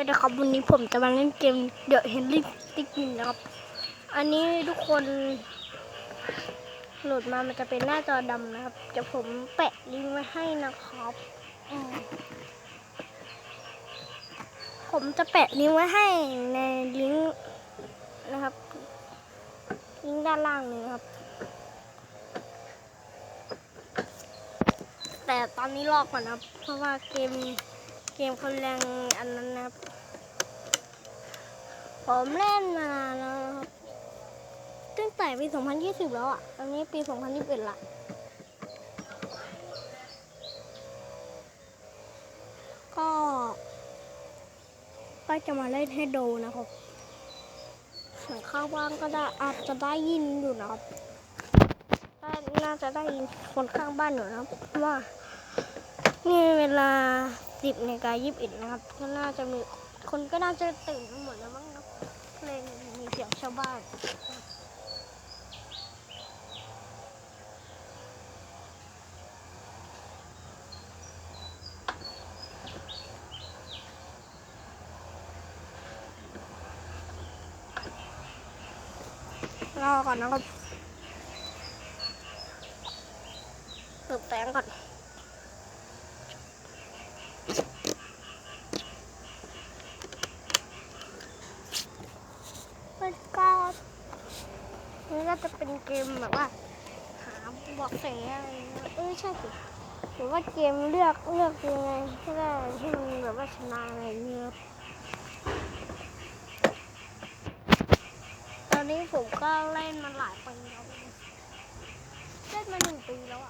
ด้วยนะครับวันนี้ผมจะมาเล่นเกมเดอะเฮนรี่ติ๊กมินนะครับ อันนี้ทุกคนโหลดมามันจะเป็นหน้าจอดำนะครับจะผมแปะลิงก์ไว้ให้นะครับผมจะแปะลิงก์ไว้ให้ในลิงก์นะครับลิงก์ด้านล่างนี้นะครับ แต่ตอนนี้ลอกก่อนนะครับ เพราะว่าเกม มคนแรงอันนั้นนะครับ ผมเล่นมานานแล้วครับตั้งแต่ปี 2020 แล้วอะ ตอนนี้ปี 2021 ละก็ก็จะมาเล่นให้ดูนะครับเสียงข้างบ้านก็ได้อาจจะได้ยินอยู่นะครับน่าจะได้ยินคนข้างบ้านอยู่นะครับเพราะว่า นี่เวลา 10นาฬิกา21นะครับก็น่าจะมีคนก็น่าจะตื่นหมดแล้วมั้งครับเลยมีเสียงชาวบ้านรอก่อนนะครับเติมแป้งก่อนก็มันก็จะ เกมแบบว่า หาบอกแสอะไรเงี้ยเออใช่สิหรือว่าเกมเลือกเลือกยังไงให้ได้ให้มันแบบว่าชนะอะไรเงี้ยตอนนี้ผมก็เล่นมาหลายปีแล้วเล่นมาหนึ่งปีแล้วอะ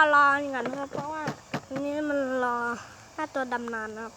ก็รออย่างนั้นครับ เพราะว่านี้มันรอหน้าตัวดำนานครับ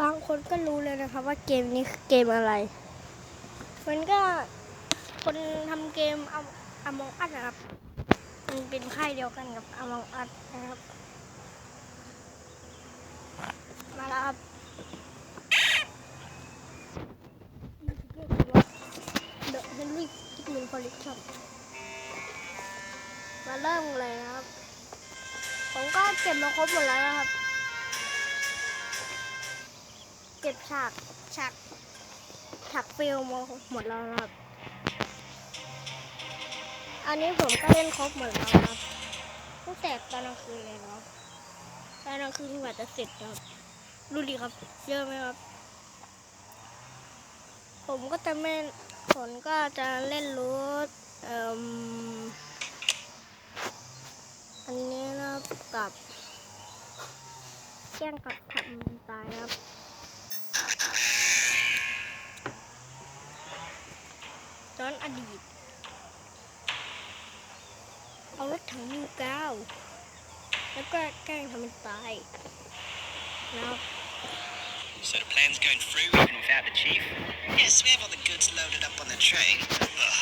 บางคนก็รู้เลยนะครับว่าเกมนี้คือเกมอะไร มันก็คนทำเกมเอาอมองอัดนะครับ มันเป็นค่ายเดียวกันกับอมองอัดนะครับ มาแล้วครับ The Henry Kidman Collection มาเริ่มเลยนะครับ ผมก็เก็บมาครบหมดแล้วนะครับ เก็บฉากฉากฉากฟิลมหมดแล้วครับ อันนี้ผมก็เล่นครบหมดแล้วครับตั้งแต่ตอนกลางคืนเลยเนาะตอนกลางคืนกว่าจะเสร็จครับดูดิครับเยอะไหมครับ ผมก็จะไม่ผมก็จะเล่นรูทเอ่มอันนี้นะครับกับแกล้งกับทำตายครับ ย้อนอดีต เอารถถังมิวเก้าแล้วก็แกล้งทำเป็นตายนะครับ So the plan's going through even without the chief? Yes, we have all the goods loaded up on the train. Ugh.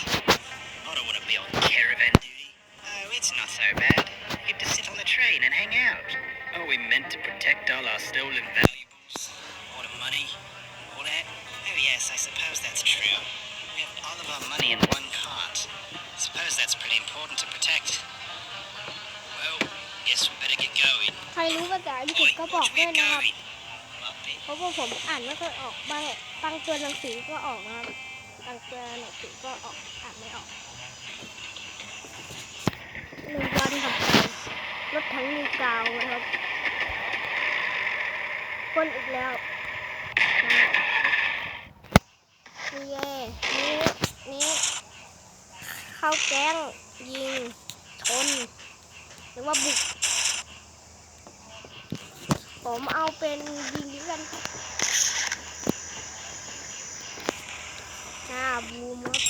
I don't want to be on caravan duty. Oh, it's not so bad. You get to sit on the train and hang out. Are we meant to protect all our stolen valuables? All of our money in one cart. Suppose that's pretty important to protect. Well, guess we better get going. ใครรู้ภาษาอังกฤษ Oi, ก็บอก watch ด้ว me ยนะครับ going. What, bit? เพราะว่าผมอ่านไม่ค่อยออกบางบางตัวหนังสือก็ออกนะครับบางตัวหนังสือก็ออกอ่านไม่ออกหนึ่งวันถัดไปรถทั้งมีกาวนะครับคนอีกแล้วนี่เย่นี่ นี้เข้าแก๊งยิงชนหรือว่าบุก ผมเอาเป็นยิงดีกันหน้าบูมครับ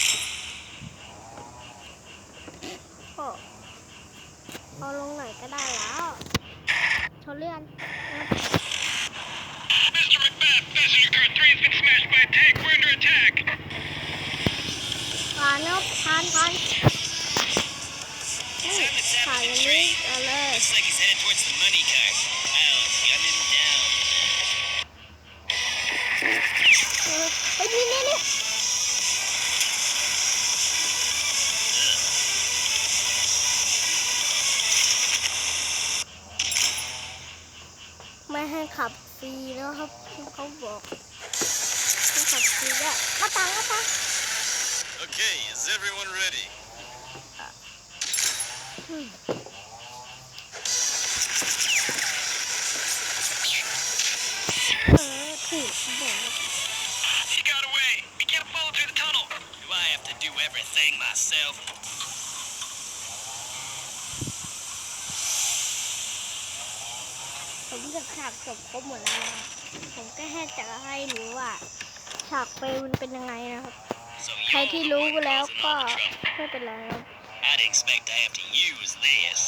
ขับฟรีนะครับเขาบอกให้ขับฟรีได้มาตังมาตัง Okay, is everyone ready? อืมเออถูกบอก He got away. We can't follow through the tunnel. Do I have to do everything myself? ผมจะฉากจบครบหมดแล้วนะครับผมก็แค่จะให้รู้ว่าฉากเปลมันเป็นยังไงนะครับ So ใคร you're ที่ the รู้ one แล้ว causing ก็ all the trouble. ไม่เป็นไรครับ I'd expect to have to use this.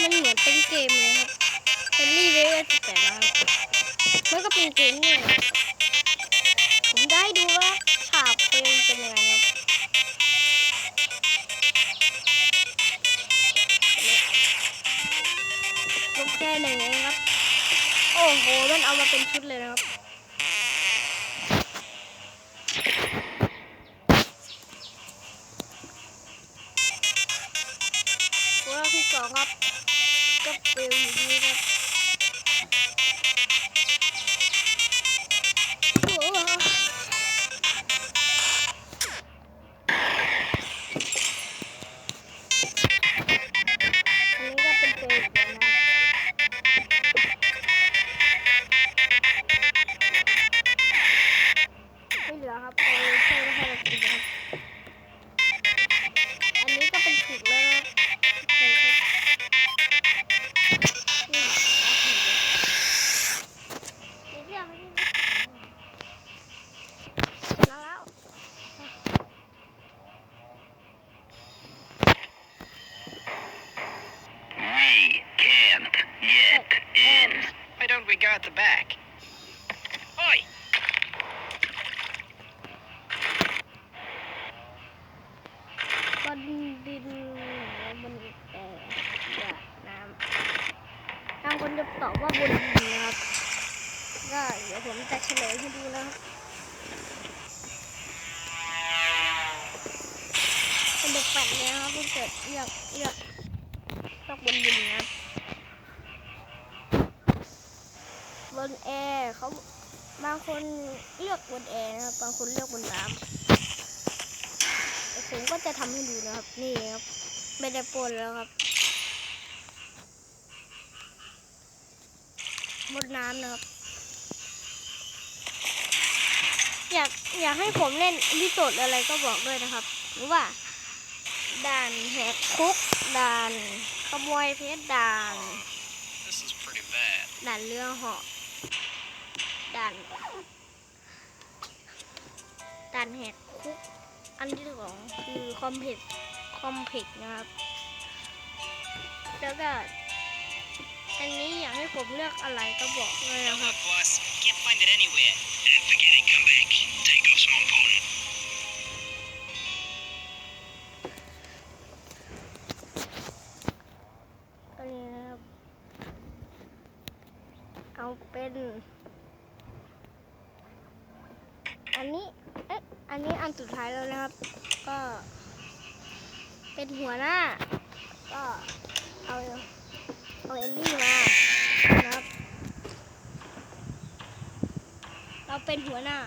มันเหมือนเป็นเกมเลยครับเป็นรีเวลสิบแปดนะครับมันก็เป็นเกมนี่นะ คนจะตอบว่าบนดินะครับก็เดี๋ยวผมจะเฉลยให้ดูนะครับเป็นเด็กแปดนี่ยครับที่เกิดเลือกเลือกเลือกบนดินนะครับบนแอร์เขาบางคนเลือกบนแอร์นะครับบางคนเลือกบนน้ำผมก็จะทำให้ดูนะครับนี่ครับไม่ได้ปนแล้วครับ บนน้ำนะครับ อยากอยากให้ผมเล่นลิโซดอะไรก็บอกด้วยนะครับ หรือว่าด่านแหกคุกด่านขโมยเพชรด่านด่านเรือเหาะด่านด่านแหกคุก อันที่สองคือคอมเพล็กคอมเพล็กนะครับ แล้วก็ อันนี้อยากให้ผมเลือกอะไรก็บอกเลยนะ No ครับ luck, boss. Can't find it anywhere. And forget it, come back. Take off some opponent. อันนี้นะครับ เอาเป็น อันนี้ เอ๊ะ อันนี้อันสุดท้ายแล้วนะครับ ก็เป็นหัวหน้า เราเป็นหัวหน้า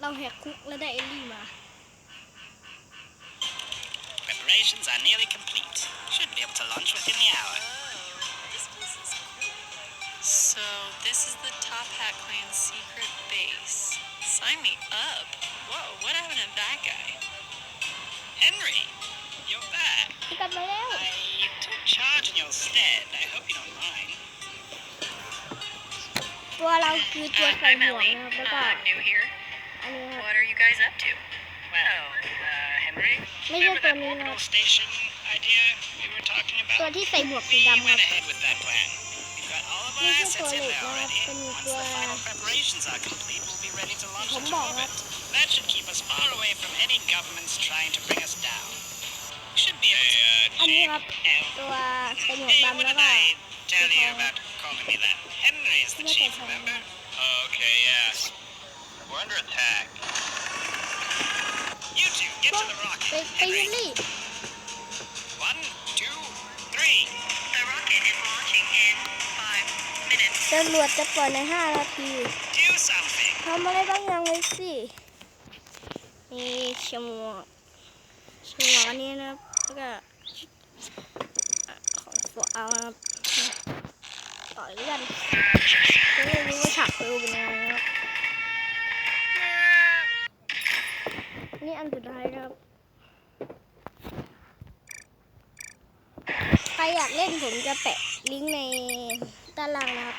เราแหกคุกแล้วได้เอลลี่มา Preparations are nearly complete. Should be able to launch within the hour. This place is cool. So, this is the Top Hat Clan's secret base. Sign me up. Whoa, what happened to that guy? Henry, you're back. กลับมาแล้ว I took charge in your stead. I hope you don't mind. ตัวเราคือตัว Uh, ใส่ I'm หมวก Ellie. นะครับ แล้วก็ Uh, new here. อันนี้ครับ What are you guys up to? Well, uh, Henry,ไม่ใช่ remember ตัว that นี้นะ orbital station idea we were talking ตัว about? ที่ใส่หมวกสี We ดำครั went บ ahead with that plan. We've got all of our This is assets in toilet, there no, already. can you Once go, the uh, final preparations are complete, we'll be ready to launch Không into bỏ orbit. That should keep us far away from any governments trying to bring us down. Should be able to... อันนี้ครับ Hey, ตัวใส่หมวก Hey, ดำ what แล้ว did ก็ I tell you about calling me that? Chief, the hell? remember? Okay, yeah. We're under attack. You two, get to the ไป rocket. ไปยู Henry, รี่ one, two, three. The rocket is launching in five minutes. ตำรวจจะปล่อยในห้านาที Do something. ทำอะไรบางอย่างเลยสินี่ชมวกชมวกอันนี้นะครับแล้วก็อะของตัวเอานะครับ ต่อยกันไม่รู้ว่าฉากฟิวเป็นยังไงนะครับนี่อันสุดท้ายครับ ใครอยากเล่นผมจะแปะลิงก์ในด้านล่างนะครับ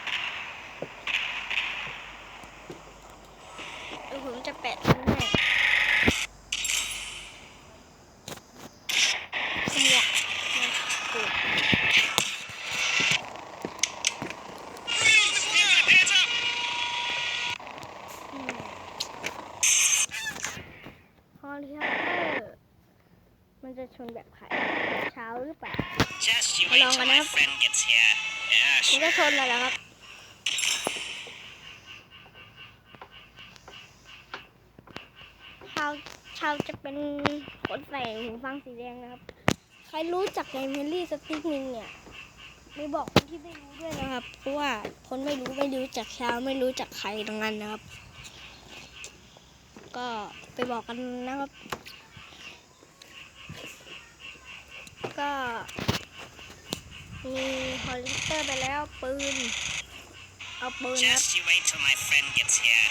เดี๋ยวผมจะแปะลิงก์ให้มวกนะโอ้ Hands up! อืมฮอลิคอปเตอร์มันจะชนแบบไข่เช้าหรือเปล่า Just you wait Long till my enough. friend gets here. Yeah, มัน sure. ก็ชนแล้วนะครับ ชาวชาวจะเป็นคนใส่หูฟังสีแดงนะครับ ใครรู้จักในเมลลี่สติ๊กมินเนี่ยไม่บอกคนที่ไม่รู้ด้วยนะครับ เพราะว่าคนไม่รู้ไม่รู้จักชาวไม่รู้จักใครตรงนั้นนะครับ ก็ไปบอกกันนะครับ ก็ มีฮอลลิเตอร์ไปแล้วปืน เอาปืนนะครับ Just you wait till my friend gets here.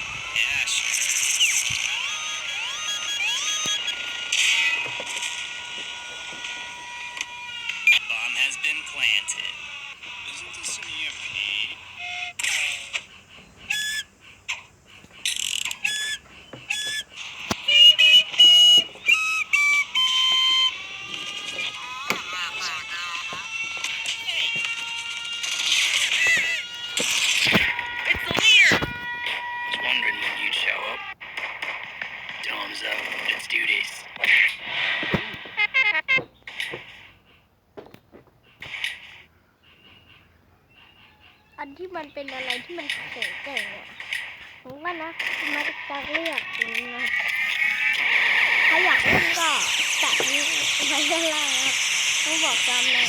มันเป็นอะไรที่มันแข็งแกร่งเนี่ยผมว่านะมาจากการเลือกองนี้นะครับถ้าอยากเล่นก็จัดนี้ไว้ด้านล่างนะครับต้องบอกจำเลย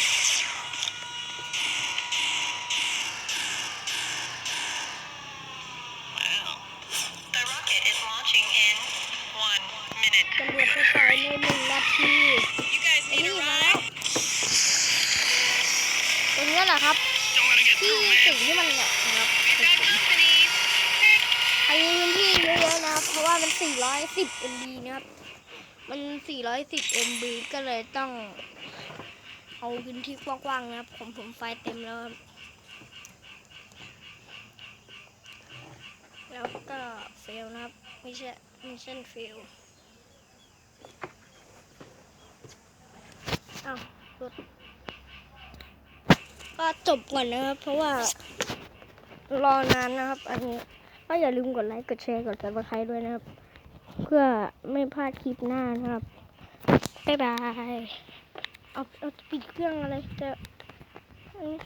410 MB นะครับ มัน 410 MB ก็เลยต้องเอาพื้นที่กว้างๆนะครับ ผมผมไฟเต็มแล้ว แล้วก็ไม่ใช่มิชชั่นเฟลอ้าวหลุดก็จบก่อนนะครับ เพราะว่ารอนานนะครับ อันนี้ก็อย่าลืมกดไลค์ กดแชร์ กดซับสไครด้วยนะครับ เพื่อไม่พลาดคลิปหน้านะครับบ๊ายบายเอาเอาปิดเครื่องอะไรจะอันนี้